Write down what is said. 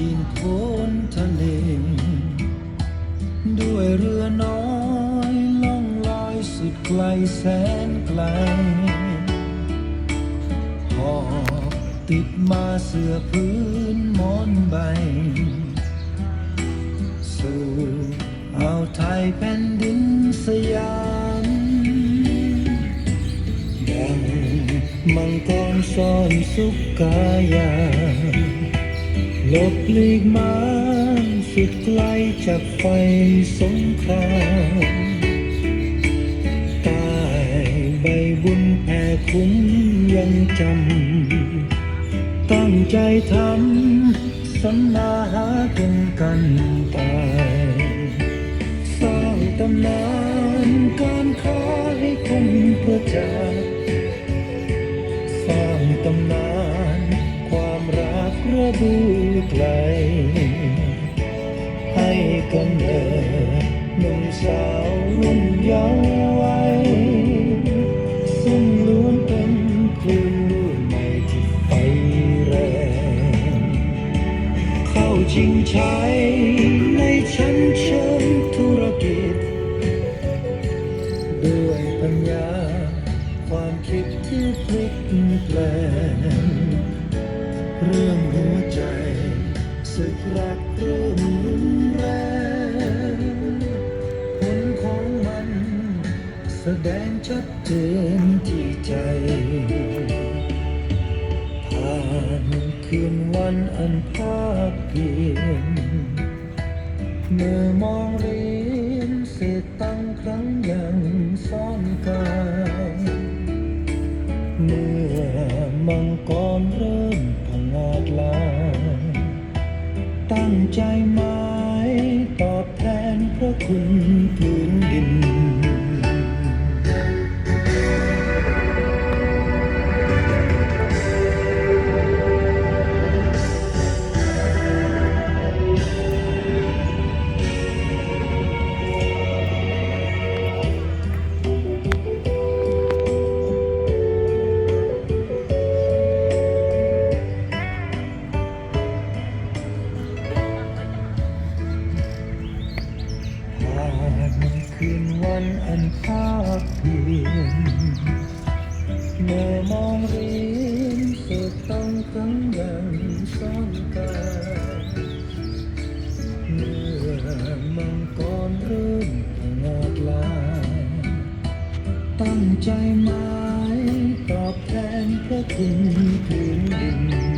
จีนโพนทะเล ด้วยเรือน้อยล่องลอยสุดไกลแสนไกลหอบติดมาเสื้อพื้นหมอนใบ สู่อ่าวไทยแผ่นดินสยามดังมังกรซ่อนสุขกายา หลบหลีกมาสุดไกลจากไฟสงครามตายใบบุญแผ่คุ้มยังจำ ตั้งใจทำสัญญาหากันกันตายสร้างตำนานการค้าให้คนประจักษ์ ดูไกล ให้กำเนิดหนุ่มสาวรุ่นเยาว์วัยซึ่งล้วนเป็นคลื่นลูกใหม่ที่ไฟแรง เข้าชิงชัยในชั้นเชิงธุรกิจ ด้วยปัญญาความคิดที่พลิกแปลง เรื่องหัวใจสึกรักเริ่มรุนแรงผลของมัน แสดงชัดเจนที่ใจ ผ่านคืนวันอันภาคเพียนเมื่อมองเรียนเศษตั้งครั้งยังซ่อนกายเมื่อมังกร ตั้งใจหมายตอบแทนพระคุณพื้นดิน คืนวันอันภาคเพียนเมื่อมองเรียนเศษตังครั้งยังซ่อนกายเมื่อมังกรเริ่มงาดลายตั้งใจหมายตอบแทนพระคุณพื้น